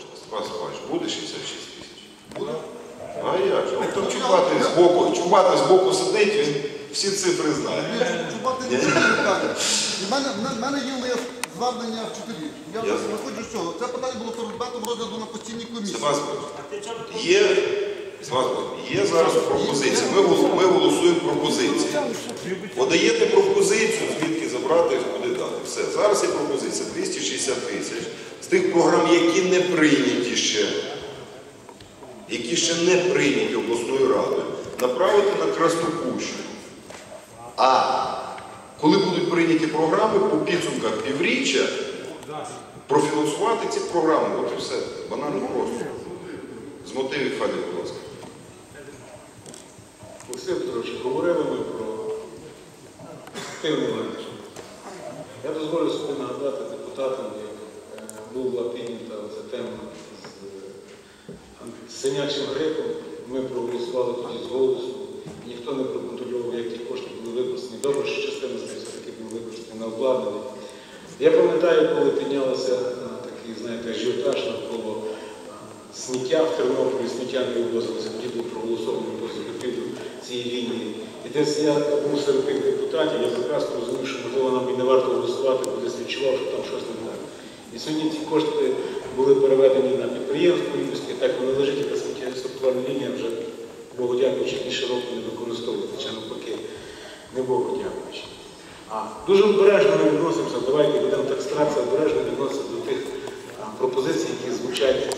Степан Степанович, буде 66 тисяч? Буде. А як же? От там Чубатий збоку, Чубатий збоку сидить, він всі цифри знає. Чубати не питання. У мене, в мене є лист звернення вчителів. Я Я виходжу з цього. Це питання було предметом розгляду на постійній комісії. Степан Степанович, є, є зараз пропозиція. Ми, ми голосуємо пропозиції. Подаєте пропозицію, звідки забрати, куди дати. Все. Зараз є пропозиція 260 тисяч. Тих програм, які не прийняті ще, які ще не прийняті обласною радою, направити на Красну Пущу. А коли будуть прийняті програми по підсумках півріччя, профінансувати ці програми. От і все. Банально просто. З мотивів Федір, будь ласка. Олексій Петрович, говорили ми про активний менеджмент. Я дозволю собі нагадати депутатам, як е, була піднята ця тема з синячим грипом. Ми проголосували тоді з голосу. Ніхто не проконтролював, як ті кошти були використані. Добре, що частина з них все-таки були використані на обладнання. Я пам'ятаю, коли піднялося е, такий, знаєте, ажіотаж навколо е, сміття в Тернополі, сміття не вивозилося, тоді був проголосований по закупівлю цієї лінії. І десь я був серед тих депутатів, я прекрасно розумів, що можливо нам і не варто голосувати, бо десь відчував, що там щось не так. І сьогодні ці кошти були переведені на підприємство Львівське, так воно лежить, яка структурна лінія вже, Богу дякуючи, більше року не використовується, чи навпаки, не Богу дякуючи. А дуже обережно ми відносимося, давайте будемо так старатися обережно відноситися до тих пропозицій, які звучать.